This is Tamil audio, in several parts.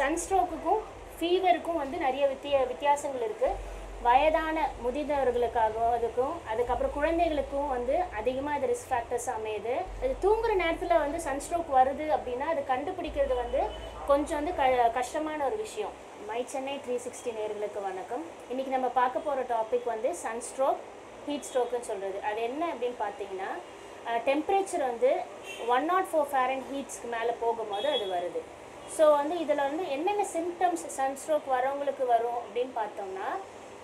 சன்ஸ்ட்ரோக்குக்கும் ஃபீவருக்கும் வந்து நிறைய வித்திய வித்தியாசங்கள் இருக்குது வயதான முதிர்ந்தவர்களுக்காகவும் அதுக்கும் அதுக்கப்புறம் குழந்தைகளுக்கும் வந்து அதிகமாக இது ரிஸ்க் ஃபேக்டர்ஸ் அமையுது. அது தூங்குற நேரத்தில் வந்து சன்ஸ்ட்ரோக் வருது அப்படின்னா அது கண்டுபிடிக்கிறது வந்து கொஞ்சம் வந்து க கஷ்டமான ஒரு விஷயம். மை சென்னை த்ரீ சிக்ஸ்டி நேர்களுக்கு வணக்கம். இன்றைக்கி நம்ம பார்க்க போகிற டாபிக் வந்து சன்ஸ்ட்ரோக் ஹீட் ஸ்ட்ரோக்குன்னு சொல்கிறது அது என்ன அப்படின்னு பார்த்தீங்கன்னா டெம்பரேச்சர் வந்து ஒன் நாட் ஃபோர் ஃபேரன் ஹீட்ஸ்க்கு மேலே போகும்போது அது வருது. ஸோ வந்து இதில் வந்து என்னென்ன சிம்டம்ஸ் சன்ஸ்ட்ரோக் வரவங்களுக்கு வரும் அப்படின்னு பார்த்தோம்னா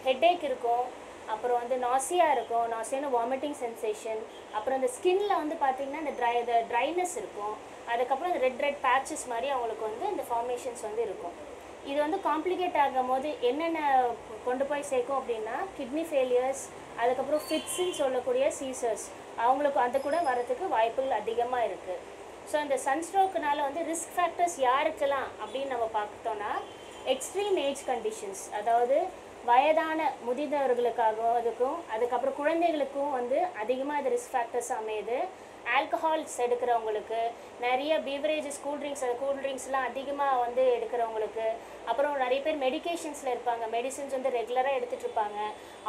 ஹெட்டேக் இருக்கும் அப்புறம் வந்து நாசியாக இருக்கும் நாசியான வாமிட்டிங் சென்சேஷன் அப்புறம் இந்த ஸ்கின்ல வந்து பார்த்தீங்கன்னா இந்த ட்ரை இந்த ட்ரைனஸ் இருக்கும் அதுக்கப்புறம் இந்த ரெட் ரெட் பேட்சஸ் மாதிரி அவங்களுக்கு வந்து இந்த ஃபார்மேஷன்ஸ் வந்து இருக்கும். இது வந்து காம்ப்ளிகேட் ஆகும் போது என்னென்ன கொண்டு போய் சேர்க்கும் அப்படின்னா கிட்னி ஃபெயிலியர்ஸ் அதுக்கப்புறம் ஃபிட்ஸுன்னு சொல்லக்கூடிய சீசர்ஸ் அவங்களுக்கு அது கூட வரதுக்கு வாய்ப்புகள் அதிகமாக இருக்குது ஸோ இந்த சன்ஸ்ட்ரோக்குனால வந்து ரிஸ்க் ஃபேக்டர்ஸ் யாருக்கெல்லாம் அப்படின்னு நம்ம பார்த்தோம்னா எக்ஸ்ட்ரீம் ஏஜ் கண்டிஷன்ஸ் அதாவது வயதான முதிர்ந்தவர்களுக்காகவும் அதுக்கும் அதுக்கப்புறம் குழந்தைகளுக்கும் வந்து அதிகமாக இது ரிஸ்க் ஃபேக்டர்ஸ் அமையுது. ஆல்கஹால்ஸ் எடுக்கிறவங்களுக்கு நிறைய பீவரேஜஸ் கூல்ட்ரிங்க்ஸ் அந்த கூல்ட்ரிங்க்ஸ்லாம் அதிகமாக வந்து எடுக்கிறவங்களுக்கு அப்புறம் நிறைய பேர் மெடிகேஷன்ஸில் இருப்பாங்க. மெடிசின்ஸ் வந்து ரெகுலராக எடுத்துகிட்டு இருப்பாங்க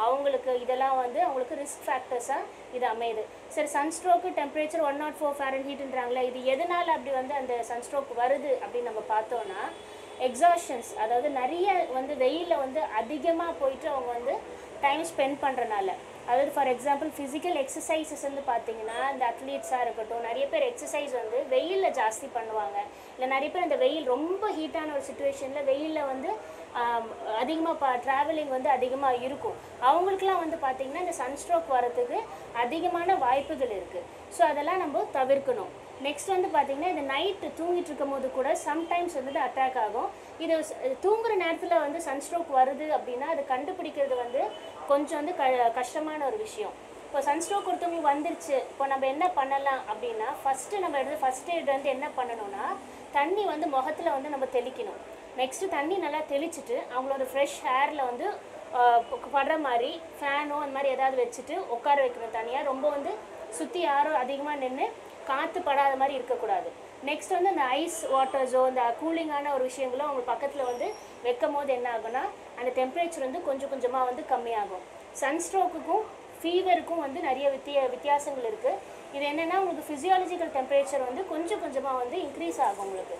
அவங்களுக்கு இதெல்லாம் வந்து அவங்களுக்கு ரிஸ்க் ஃபேக்டர்ஸாக இது அமையுது. சரி சன்ஸ்ட்ரோக்கு temperature one not four Fahrenheit ஹீட்டுன்றாங்களே இது எதனால் அப்படி வந்து அந்த சன்ஸ்ட்ரோக் வருது அப்படின்னு நம்ம பார்த்தோன்னா எக்ஸாஷன்ஸ் அதாவது நிறைய வந்து வெயிலில் வந்து அதிகமாக போயிட்டு அவங்க வந்து டைம் ஸ்பெண்ட் பண்ணுறனால அதாவது ஃபார் எக்ஸாம்பிள் ஃபிசிக்கல் எக்ஸசைசஸ் வந்து பார்த்தீங்கன்னா இந்த அத்லீட்ஸாக இருக்கட்டும் நிறைய பேர் எக்ஸசைஸ் வந்து வெயிலில் ஜாஸ்தி பண்ணுவாங்க. இல்லை நிறைய பேர் அந்த வெயில் ரொம்ப ஹீட்டான ஒரு சுச்சுவேஷனில் வெயிலில் வந்து அதிகமாக பா ட்ராவலிங் வந்து அதிகமாக இருக்கும். அவங்களுக்குலாம் வந்து பார்த்திங்கன்னா இந்த சன்ஸ்ட்ரோக் வரத்துக்கு அதிகமான வாய்ப்புகள் இருக்குது ஸோ அதெல்லாம் நம்ம தவிர்க்கணும். நெக்ஸ்ட் வந்து பார்த்திங்கன்னா இந்த நைட்டு தூங்கிட்டு இருக்கும் போது கூட சம்டைம்ஸ் வந்து அட்டாக் ஆகும். இது தூங்குற நேரத்தில் வந்து சன்ஸ்ட்ரோக் வருது அப்படின்னா அது கண்டுபிடிக்கிறது வந்து கொஞ்சம் வந்து க கஷ்டமான ஒரு விஷயம். இப்போ சன்ஸ்ட்ரோக் ஒருத்தவங்களுக்கு வந்துருச்சு. இப்போ நம்ம என்ன பண்ணலாம் அப்படின்னா ஃபஸ்ட்டு நம்ம எடுத்து ஃபஸ்ட் எய்ட் வந்து என்ன பண்ணணும்னா தண்ணி வந்து முகத்தில் வந்து நம்ம தெளிக்கணும். நெக்ஸ்ட்டு தண்ணி நல்லா தெளிச்சுட்டு அவங்களோட ஃப்ரெஷ் ஹேரில் வந்து படுற மாதிரி ஃபேனோ அந்த மாதிரி ஏதாவது வச்சுட்டு உட்கார வைக்கணும். தனியாக ரொம்ப வந்து சுற்றி யாரும் அதிகமாக நின்று காற்று படாத மாதிரி இருக்கக்கூடாது. நெக்ஸ்ட் வந்து இந்த ஐஸ் வாட்டர்ஸோ இந்த கூலிங்கான ஒரு விஷயங்களோ அவங்க பக்கத்தில் வந்து வைக்கும் போது என்ன ஆகும்னா அந்த டெம்பரேச்சர் வந்து கொஞ்சம் கொஞ்சமாக வந்து கம்மியாகும். சன்ஸ்ட்ரோக்குக்கும் ஃபீவருக்கும் வந்து நிறைய வித்திய வித்தியாசங்கள் இருக்குது இது என்னென்னா உங்களுக்கு ஃபிசியாலஜிக்கல் டெம்பரேச்சர் வந்து கொஞ்சம் கொஞ்சமாக வந்து இன்க்ரீஸ் ஆகும் உங்களுக்கு.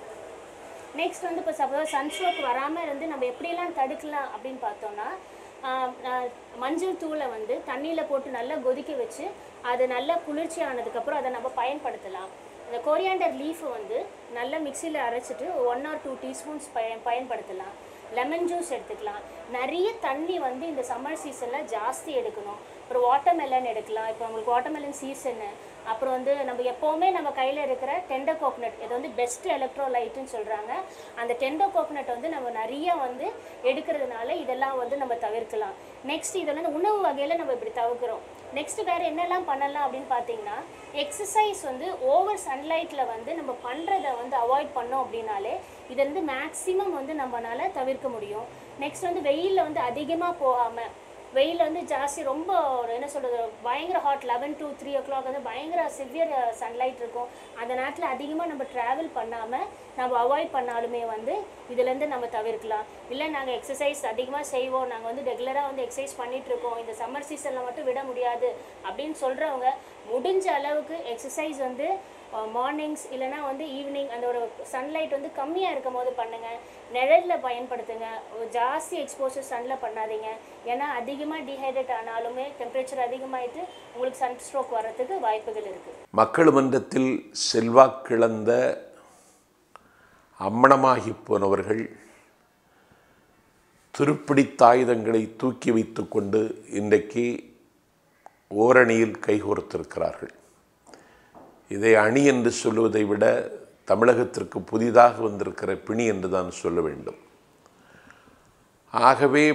நெக்ஸ்ட் வந்து இப்போ சப்போஸ் சன்ஸ்ட்ரோக் வராமல் இருந்து நம்ம எப்படியெல்லாம் தடுக்கலாம் அப்படின்னு பார்த்தோம்னா மஞ்சள் தூளை வந்து தண்ணியில் போட்டு நல்லா கொதிக்க வச்சு அது நல்லா குளிர்ச்சி ஆனதுக்கப்புறம் அதை நம்ம பயன்படுத்தலாம். இந்த கொரியாண்டர் லீஃபை வந்து நல்லா மிக்சியில் அரைச்சிட்டு ஒன் ஆர் டூ டீஸ்பூன்ஸ் பயன் பயன்படுத்தலாம். லெமன் ஜூஸ் எடுத்துக்கலாம். நிறைய தண்ணி வந்து இந்த சம்மர் சீசனில் ஜாஸ்தி எடுக்கணும். அப்புறம் வாட்டர்மெலன் எடுக்கலாம். இப்போ நம்மளுக்கு வாட்டர்மெலன் சீசனு அப்புறம் வந்து நம்ம எப்போவுமே நம்ம கையில் இருக்கிற டெண்டர் கோகனட் இது வந்து பெஸ்ட் எலக்ட்ரோலைட்டுன்னு சொல்கிறாங்க அந்த டெண்டர் கோகனட் வந்து நம்ம நிறைய வந்து எடுக்கிறதுனால இதெல்லாம் வந்து நம்ம தவிர்க்கலாம். நெக்ஸ்ட் இதில் வந்து உணவு வகையில் நம்ம இப்படி தவிர்க்கிறோம். நெக்ஸ்ட் வேறு என்னெல்லாம் பண்ணலாம் அப்படின்னு பார்த்தீங்கன்னா எக்ஸசைஸ் வந்து ஓவர் சன்லைட்டில் வந்து நம்ம பண்ணுறதை வந்து அவாய்ட் பண்ணோம் அப்படின்னாலே இதை வந்து மேக்ஸிமம் வந்து நம்மளால் தவிர்க்க முடியும். நெக்ஸ்ட் வந்து வெயிலில் வந்து அதிகமாக போகாமல் வெயில் வந்து ஜாஸ்தி ரொம்ப ஒரு என்ன சொல்கிறது பயங்கர hot eleven to three o'clock வந்து பயங்கர சிவியர் சன்லைட் இருக்கும். அந்த நேரத்தில் அதிகமாக நம்ம ட்ராவல் பண்ணாமல் நம்ம அவாய்ட் பண்ணாலுமே வந்து இதுலேருந்து நம்ம தவிர்க்கலாம். இல்லை நாங்கள் எக்ஸசைஸ் அதிகமாக செய்வோம். நாங்கள் வந்து ரெகுலராக வந்து எக்ஸசைஸ் பண்ணிகிட்ருக்கோம் இந்த சம்மர் சீசனில் மட்டும் விட முடியாது அப்படின்னு சொல்கிறவங்க முடிஞ்ச அளவுக்கு எக்ஸசைஸ் வந்து மார்னிங்ஸ் இல்லைனா வந்து ஈவினிங் அந்த ஒரு சன்லைட் வந்து கம்மியாக இருக்கும் போது பண்ணுங்கள் நிழலில் பயன்படுத்துங்க. ஜாஸ்தி எக்ஸ்போசர் சனில் பண்ணாதீங்க. ஏன்னா அதிகமாக டீஹைட்ரேட் ஆனாலுமே டெம்பரேச்சர் அதிகமாகிட்டு உங்களுக்கு சன் ஸ்ட்ரோக் வர்றதுக்கு வாய்ப்புகள் இருக்குது மக்கள் மன்றத்தில் செல்வாக்கிழந்த அம்மணமாகி போனவர்கள் துருப்பிடித்த ஆயுதங்களை தூக்கி வைத்து கொண்டு இன்றைக்கு ஓரணியில் கைகோர்த்திருக்கிறார்கள். இதை அணி என்று சொல்லுவதை விட தமிழகத்திற்கு புதிதாக வந்திருக்கிற பிணி என்று தான் சொல்ல வேண்டும். ஆகவே